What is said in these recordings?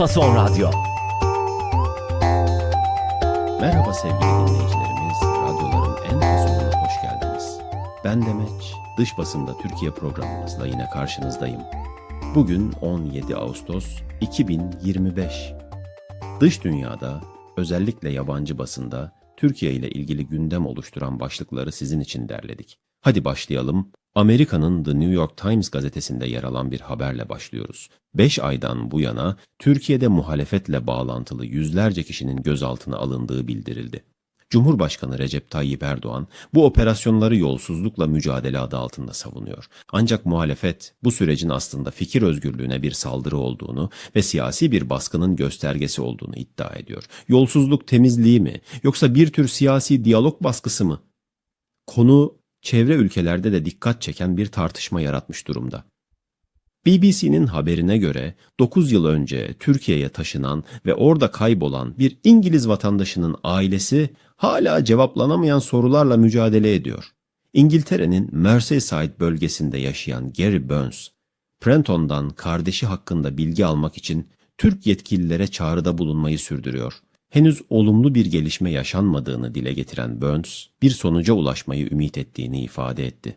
Fason Radyo. Merhaba sevgili dinleyicilerimiz, radyoların en fasonuna hoş geldiniz. Ben Demeç, dış basında Türkiye programımızla yine karşınızdayım. Bugün 17 Ağustos 2025. Dış dünyada, özellikle yabancı basında Türkiye ile ilgili gündem oluşturan başlıkları sizin için derledik. Hadi başlayalım. Amerika'nın The New York Times gazetesinde yer alan bir haberle başlıyoruz. 5 aydan bu yana Türkiye'de muhalefetle bağlantılı yüzlerce kişinin gözaltına alındığı bildirildi. Cumhurbaşkanı Recep Tayyip Erdoğan bu operasyonları yolsuzlukla mücadele adı altında savunuyor. Ancak muhalefet bu sürecin aslında fikir özgürlüğüne bir saldırı olduğunu ve siyasi bir baskının göstergesi olduğunu iddia ediyor. Yolsuzluk temizliği mi yoksa bir tür siyasi diyalog baskısı mı? Konu çevre ülkelerde de dikkat çeken bir tartışma yaratmış durumda. BBC'nin haberine göre 9 yıl önce Türkiye'ye taşınan ve orada kaybolan bir İngiliz vatandaşının ailesi hala cevaplanamayan sorularla mücadele ediyor. İngiltere'nin Merseyside bölgesinde yaşayan Gary Burns, Prenton'dan kardeşi hakkında bilgi almak için Türk yetkililere çağrıda bulunmayı sürdürüyor. Henüz olumlu bir gelişme yaşanmadığını dile getiren Burns, bir sonuca ulaşmayı ümit ettiğini ifade etti.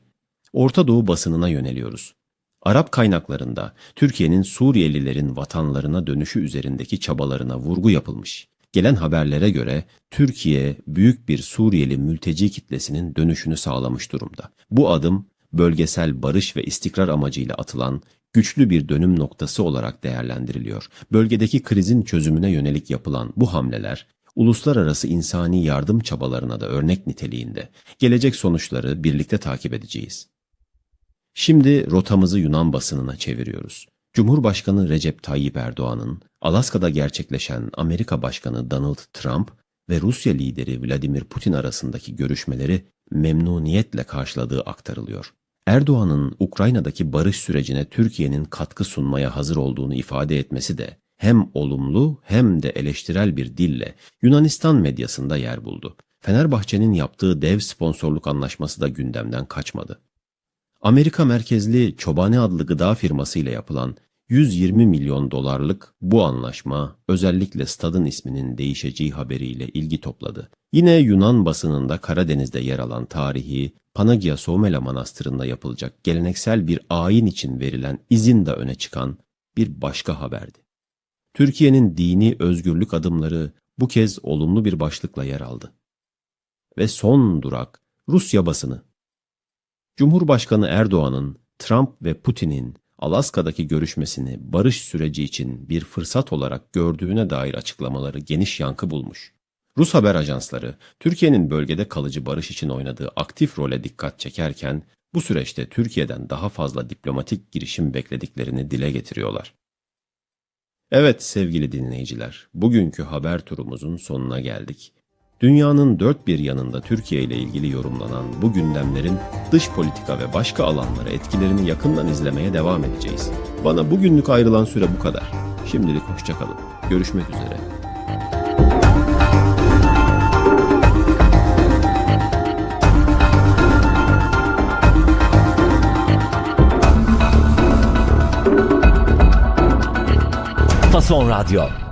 Orta Doğu basınına yöneliyoruz. Arap kaynaklarında Türkiye'nin Suriyelilerin vatanlarına dönüşü üzerindeki çabalarına vurgu yapılmış. Gelen haberlere göre Türkiye büyük bir Suriyeli mülteci kitlesinin dönüşünü sağlamış durumda. Bu adım bölgesel barış ve istikrar amacıyla atılan güçlü bir dönüm noktası olarak değerlendiriliyor. Bölgedeki krizin çözümüne yönelik yapılan bu hamleler uluslararası insani yardım çabalarına da örnek niteliğinde. Gelecek sonuçları birlikte takip edeceğiz. Şimdi rotamızı Yunan basınına çeviriyoruz. Cumhurbaşkanı Recep Tayyip Erdoğan'ın Alaska'da gerçekleşen Amerika Başkanı Donald Trump ve Rusya lideri Vladimir Putin arasındaki görüşmeleri memnuniyetle karşıladığı aktarılıyor. Erdoğan'ın Ukrayna'daki barış sürecine Türkiye'nin katkı sunmaya hazır olduğunu ifade etmesi de hem olumlu hem de eleştirel bir dille Yunanistan medyasında yer buldu. Fenerbahçe'nin yaptığı dev sponsorluk anlaşması da gündemden kaçmadı. Amerika merkezli Çobani adlı gıda firması ile yapılan 120 milyon dolarlık bu anlaşma özellikle stadın isminin değişeceği haberiyle ilgi topladı. Yine Yunan basınında Karadeniz'de yer alan tarihi Panagia Soumela Manastırı'nda yapılacak geleneksel bir ayin için verilen izin de öne çıkan bir başka haberdi. Türkiye'nin dini özgürlük adımları bu kez olumlu bir başlıkla yer aldı. Ve son durak Rusya basını. Cumhurbaşkanı Erdoğan'ın Trump ve Putin'in Alaska'daki görüşmesini barış süreci için bir fırsat olarak gördüğüne dair açıklamaları geniş yankı bulmuş. Rus haber ajansları Türkiye'nin bölgede kalıcı barış için oynadığı aktif role dikkat çekerken bu süreçte Türkiye'den daha fazla diplomatik girişim beklediklerini dile getiriyorlar. Evet sevgili dinleyiciler, bugünkü haber turumuzun sonuna geldik. Dünyanın dört bir yanında Türkiye ile ilgili yorumlanan bu gündemlerin dış politika ve başka alanlara etkilerini yakından izlemeye devam edeceğiz. Bana bugünlük ayrılan süre bu kadar. Şimdilik hoşçakalın. Görüşmek üzere. Fason Radyo.